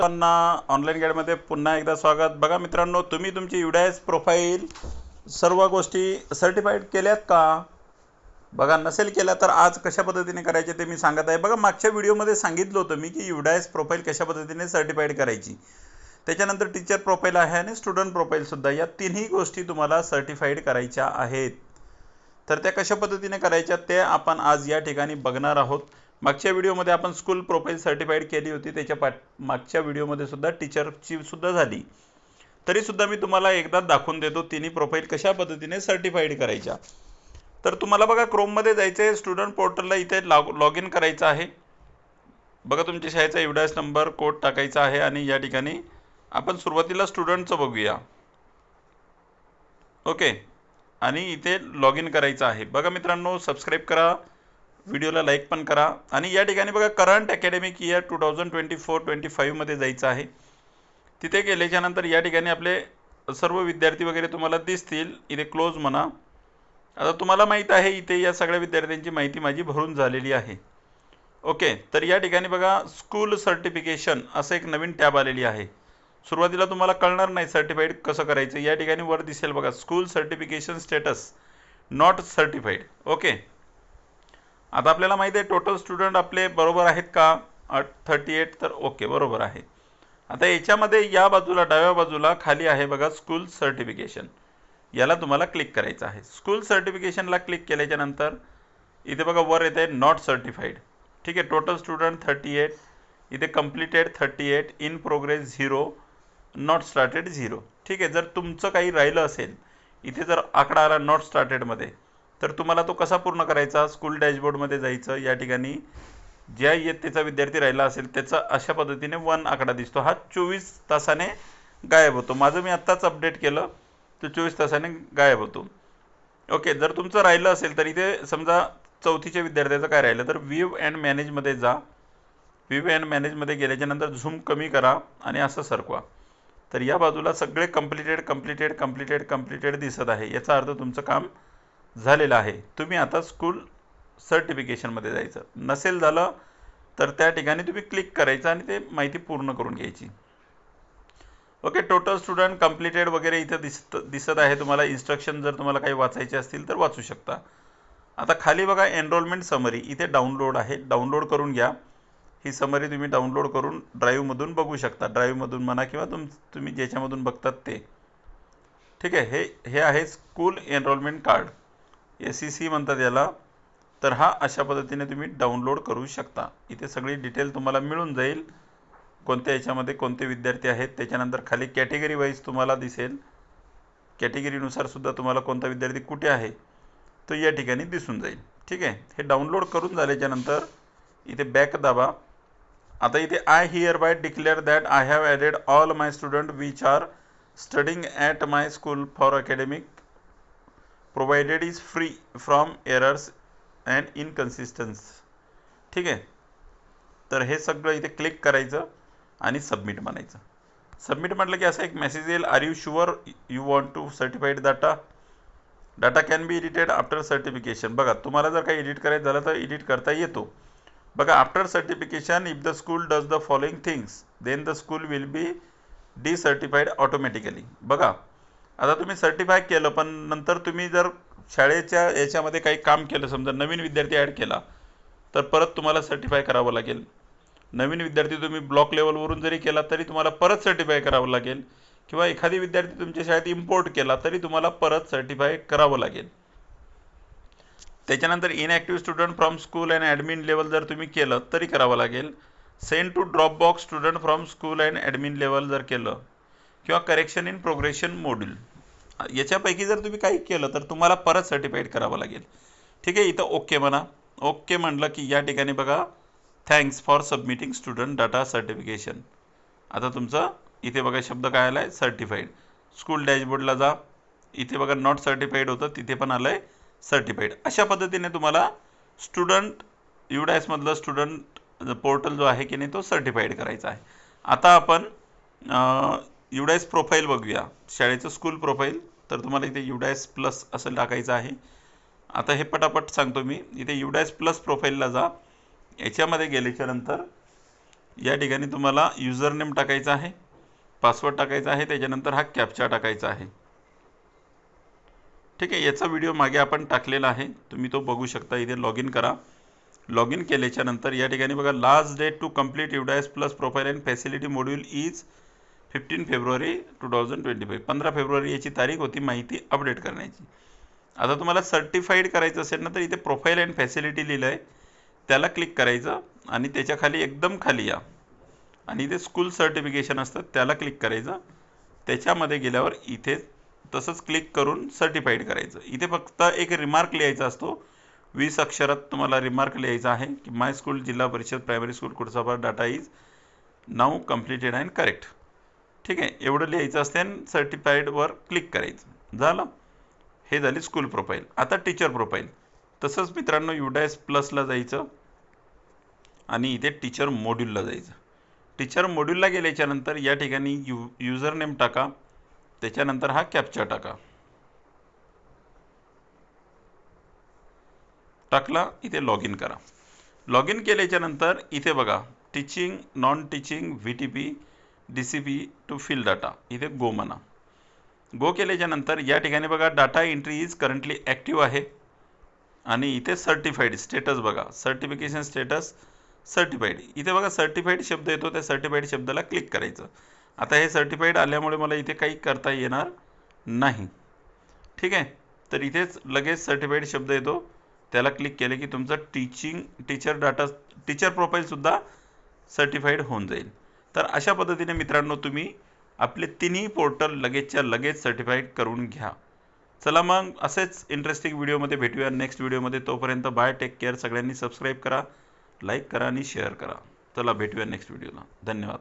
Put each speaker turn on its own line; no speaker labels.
सर्वांना ऑनलाईन गाईडमध्ये पुन्हा एकदा स्वागत. बघा मित्रांनो तुम्ही तुमची युडायस प्रोफाईल सर्व गोष्टी सर्टिफाईड केल्यात का? बघा नसेल केल्या तर आज कशा पद्धतीने करायचे ते मी सांगत आहे. बघा मागच्या व्हिडिओमध्ये सांगितलं होतं मी की युडायस प्रोफाईल कशा पद्धतीने सर्टिफाईड करायची. त्याच्यानंतर टीचर प्रोफाईल आहे आणि स्टुडंट प्रोफाईलसुद्धा या तिन्ही गोष्टी तुम्हाला सर्टिफाईड करायच्या आहेत. तर त्या कशा पद्धतीने करायच्या ते आपण आज या ठिकाणी बघणार आहोत. मागच्या व्हिडिओमध्ये आपण स्कूल प्रोफाईल सर्टिफाईड केली होती त्याच्या पा मागच्या व्हिडिओमध्ये सुद्धा टीचरची सुद्धा झाली. तरीसुद्धा मी तुम्हाला एकदा दाखवून देतो तिन्ही प्रोफाईल कशा पद्धतीने सर्टिफाईड करायच्या. तर तुम्हाला बघा क्रोममध्ये जायचं आहे स्टुडंट पोर्टलला इथे लॉग लॉग इन करायचं आहे. बघा तुमच्या शाळेचा एवढाच नंबर कोड टाकायचा आहे आणि या ठिकाणी आपण सुरुवातीला स्टुडंटचं बघूया. ओके. आणि इथे लॉग इन करायचं आहे. बघा मित्रांनो सबस्क्राईब करा. व्हिडिओला लाईक पण करा. आणि या ठिकाणी बघा current academic year two thousand twenty four twenty फाईव्हमध्ये जायचं आहे. तिथे गेल्याच्यानंतर या ठिकाणी आपले सर्व विद्यार्थी वगैरे तुम्हाला दिसतील. इथे क्लोज म्हणा. आता तुम्हाला माहीत आहे इथे या सगळ्या विद्यार्थ्यांची माहिती माझी भरून झालेली आहे. ओके तर या ठिकाणी बघा स्कूल सर्टिफिकेशन असं एक नवीन टॅब आलेली आहे. सुरुवातीला तुम्हाला कळणार नाही सर्टिफाईड कसं करायचं. या ठिकाणी वर दिसेल बघा school certification status not certified okay आता आपल्याला माहिती आहे टोटल स्टुडंट आपले बरोबर आहेत का? थर्टी एट तर ओके बरोबर आहे. आता याच्यामध्ये या बाजूला डाव्या बाजूला खाली आहे बघा स्कूल सर्टिफिकेशन याला तुम्हाला क्लिक करायचं आहे. स्कूल सर्टिफिकेशनला क्लिक केल्याच्यानंतर इथे बघा वर येते नॉट सर्टिफाईड ठीक आहे टोटल स्टुडंट थर्टी एट इथे completed thirty eight in progress zero not started zero ठीक आहे जर तुमचं काही राहिलं असेल इथे जर आकडा आला नॉट स्टार्टेडमध्ये तर तुम्हाला तो कसा पूर्ण करायचा? स्कूल डॅशबोर्डमध्ये जायचं या ठिकाणी ज्या इयत्तेचा विद्यार्थी राहिला असेल त्याचा अशा पद्धतीने वन आकडा दिसतो. हा चोवीस तासाने गायब होतो. माझं मी आत्ताच अपडेट केलं तर चोवीस तासाने गायब होतो. ओके जर तुमचं राहिलं असेल तर इथे समजा चौथीच्या विद्यार्थ्याचं काय राहिलं तर व्ह्यू अँड मॅनेजमध्ये जा. व्ह्यू अँड मॅनेजमध्ये गेल्याच्यानंतर झूम कमी करा आणि असं सरकवा. तर या बाजूला सगळे कम्प्लिटेड कम्प्लिटेड कम्प्लिटेड कम्प्लिटेड दिसत आहे. याचा अर्थ तुमचं काम झालेलं आहे. तुम्ही आता स्कूल सर्टिफिकेशनमध्ये जायचं. नसेल झालं तर त्या ठिकाणी तुम्ही क्लिक करायचं आणि ते माहिती पूर्ण करून घ्यायची. ओके टोटल स्टुडंट कम्प्लिटेड वगैरे इथं दिसत दिसत आहे तुम्हाला. इन्स्ट्रक्शन जर तुम्हाला काही वाचायचे असतील तर वाचू शकता. आता खाली बघा एनरोलमेंट समरी इथे डाउनलोड आहे. डाउनलोड करून घ्या. ही समरी तुम्ही डाउनलोड करून ड्राईव्हमधून बघू शकता. ड्राईव्हमधून म्हणा किंवा तुम तुम्ही ज्याच्यामधून बघतात ते. ठीक आहे हे हे आहे school enrollment card S C C म्हणतात याला. तर हा अशा पद्धतीने तुम्ही डाउनलोड करू शकता. इथे सगळी डिटेल तुम्हाला मिळून जाईल. कोणत्या याच्यामध्ये कोणते विद्यार्थी आहेत त्याच्यानंतर खाली कॅटेगरी वाईज तुम्हाला दिसेल. कॅटेगरीनुसार सुद्धा तुम्हाला कोणता विद्यार्थी कुठे आहे तो या ठिकाणी दिसून जाईल. ठीक आहे? हे डाउनलोड करून झाल्याच्यानंतर इथे बॅक दाबा. आता इथे I hereby declare that I have added all my student which are studying at my school for academic provided is free from errors and inconsistence. ठीक आहे? तर हे सगळं इथे क्लिक करायचं आणि सबमिट म्हणायचं. सबमिट म्हटलं की असा एक मेसेज येईल are you sure you want to certified data data can be edited after certification बघा तुम्हाला जर काही एडिट करायचं झालं तर एडिट करता येतो. बघा after certification if the school does the following things then the school will be decertified automatically बघा आता तुम्ही सर्टिफाय केलं पण नंतर तुम्ही जर शाळेच्या याच्यामध्ये काही काम केलं समजा नवीन विद्यार्थी ॲड केला तर परत तुम्हाला सर्टिफाय करावं लागेल. नवीन विद्यार्थी तुम्ही ब्लॉक लेवलवरून जरी केला तरी तुम्हाला परत सर्टिफाय करावं लागेल. किंवा एखादी विद्यार्थी तुमच्या शाळेत इम्पोर्ट केला तरी तुम्हाला परत सर्टिफाय करावं लागेल. त्याच्यानंतर inactive student from school and admin level जर तुम्ही केलं तरी करावं लागेल. Send to drop box student from school and admin level जर केलं किंवा करेक्शन इन प्रोग्रेशन मॉड्यूल याच्यापैकी जर तुम्ही काही केलं तर तुम्हाला परत सर्टिफाईड करावं लागेल. ठीक आहे? इथं ओके म्हणा. ओके म्हटलं की या ठिकाणी बघा thanks for submitting student data certification आता तुमचं इथे बघा शब्द काय आला आहे सर्टिफाईड स्कूल डॅशबोर्डला जा. इथे बघा नॉट सर्टिफाईड होतं तिथे पण आलं आहे सर्टिफाईड अशा पद्धतीने तुम्हाला स्टुडंट युडायसमधलं स्टुडंट पोर्टल जो आहे की नाही तो सर्टिफाईड करायचा आहे. आता आपण युडायस प्रोफाईल बघूया. शाळेचं स्कूल प्रोफाईल. तर तुम्हाला इथे युडायस प्लस असं टाकायचं आहे. आता हे पटापट सांगतो मी. इथे युडायस प्लस प्रोफाईलला जा. याच्यामध्ये गेल्याच्यानंतर या ठिकाणी तुम्हाला युजर नेम टाकायचा आहे. पासवर्ड टाकायचा आहे. त्याच्यानंतर हा कॅप्चा टाकायचा आहे. ठीक आहे याचा व्हिडिओ मागे आपण टाकलेला आहे. तुम्ही तो बघू शकता. इथे लॉग इन करा. लॉग इन केल्याच्यानंतर या ठिकाणी बघा last date to complete UDISE plus profile and facility module is fifteen February two thousand twenty five पंधरा फेब्रुवारी याची तारीख होती माहिती अपडेट करण्याची. आता तुम्हाला सर्टिफाईड करायचं असेल ना तर इथे प्रोफाईल अँड फॅसिलिटी लिहिलं आहे त्याला क्लिक करायचं आणि त्याच्याखाली एकदम खाली या. आणि इथे स्कूल सर्टिफिकेशन असतं त्याला क्लिक करायचं. त्याच्यामध्ये गेल्यावर इथे तसंच क्लिक करून सर्टिफाईड करायचं. इथे फक्त एक रिमार्क लिहायचा असतो. वीस अक्षरात तुम्हाला रिमार्क लिहायचा आहे की my school Zilla Parishad primary school Kudsapar data is now completed and correct ठीक आहे एवढं लिहायचं असते आणि सर्टिफाईडवर क्लिक करायचं. झालं? हे झाली स्कूल प्रोफाईल आता टीचर प्रोफाईल तसंच मित्रांनो युडायस प्लसला जायचं आणि इथे टीचर मॉड्यूलला जायचं. टीचर मॉड्यूलला गेल्याच्यानंतर या ठिकाणी यू युजर नेम टाका. त्याच्यानंतर हा कॅप्चर टाका. टाकला इथे लॉग इन करा. लॉग इन केल्याच्यानंतर इथे बघा teaching non teaching V T P D C P to fill data इथे गो म्हणा. गो केल्याच्यानंतर या ठिकाणी बघा data entry is currently active आहे. आणि इथे सर्टिफाईड स्टेटस बघा. सर्टिफिकेशन स्टेटस सर्टिफाईड इथे बघा सर्टिफाईड शब्द येतो त्या सर्टिफाईड शब्दाला क्लिक करायचं. आता हे सर्टिफाईड आल्यामुळे मला इथे काही करता येणार नाही. ठीक आहे? तर इथेच लगेच सर्टिफाईड शब्द येतो. त्याला क्लिक केले की तुमचं टीचिंग टीचर डाटा टीचर प्रोफाईलसुद्धा सर्टिफाईड होऊन जाईल. तर अशा पद्धतीने मित्रांनो तुम्ही आपले तिन्ही पोर्टल लगेचच्या लगेच सर्टिफाईड करून घ्या. चला मग असेच इंटरेस्टिंग व्हिडिओमध्ये भेटूया नेक्स्ट व्हिडिओमध्ये तोपर्यंत बाय टेक केअर सगळ्यांनी सबस्क्राईब करा लाईक करा आणि शेअर करा. चला भेटूया नेक्स्ट व्हिडिओला धन्यवाद.